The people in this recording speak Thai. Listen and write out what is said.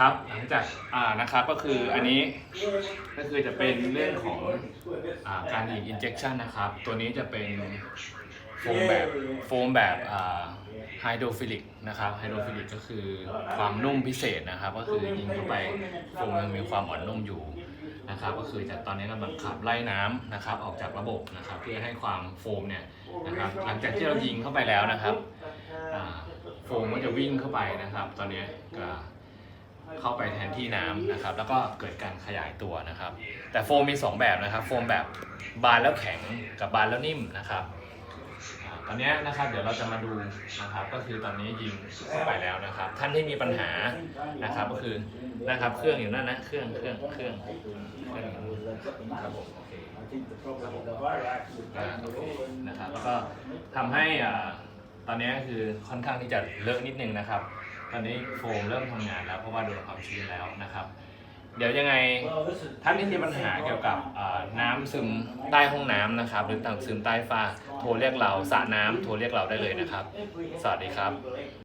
ครับหลังจากอ่านะครับก็คืออันนี้ก็คือจะเป็นเรื่องของอ่าการยิง injection นะครับ ตัวนี้จะเป็นโฟมแบบโฟมแบบไฮโดรฟิลิกนะครับไฮโดรฟิลิกก็คือความนุ่มพิเศษนะครับ ก็คือยิงเข้าไปโฟมยังมีความอ่อนนุ่มอยู่นะครับก็คือจะตอนนี้กำลังขับไล่น้ำนะครับ ออกจากระบบนะครับ เพื่อให้ความโฟมเนี่ยนะครับหลังจากที่เรายิงเข้าไปแล้วนะครับโฟมก็จะวิ่งเข้าไปนะครับ ตอนนี้ก็ เข้าไปแทนที่น้ำนะครับ แล้วก็เกิดการขยายตัวนะครับ แต่โฟมมี 2 แบบนะครับ โฟมแบบบานแล้วแข็งกับบานแล้วนิ่มนะครับตอนนี้นะครับเดี๋ยวเราจะมาดูนะครับ ก็คือตอนนี้ยิงเข้าไปแล้วนะครับ ท่านที่มีปัญหานะครับ ก็คือนะครับเครื่องอยู่นั่นนะเครื่องเครื่องเครื่องเครื่องครับผมโอเคอ่าโอเคนะครับแล้วก็ทำให้อ่าตอนนี้คือค่อนข้างที่จะเลอะนิดนึงนะครับ ตอนนี้โฟมเริ่มทำงานแล้วเพราะว่าโดนความชื้นแล้วนะครับ เดี๋ยวยังไงท่านที่มีปัญหาเกี่ยวกับน้ำซึมใต้ห้องน้ำนะครับ หรือต่างซึมใต้ฝ้าโทรเรียกเราสระน้ำโทรเรียกเราได้เลยนะครับ สวัสดีครับ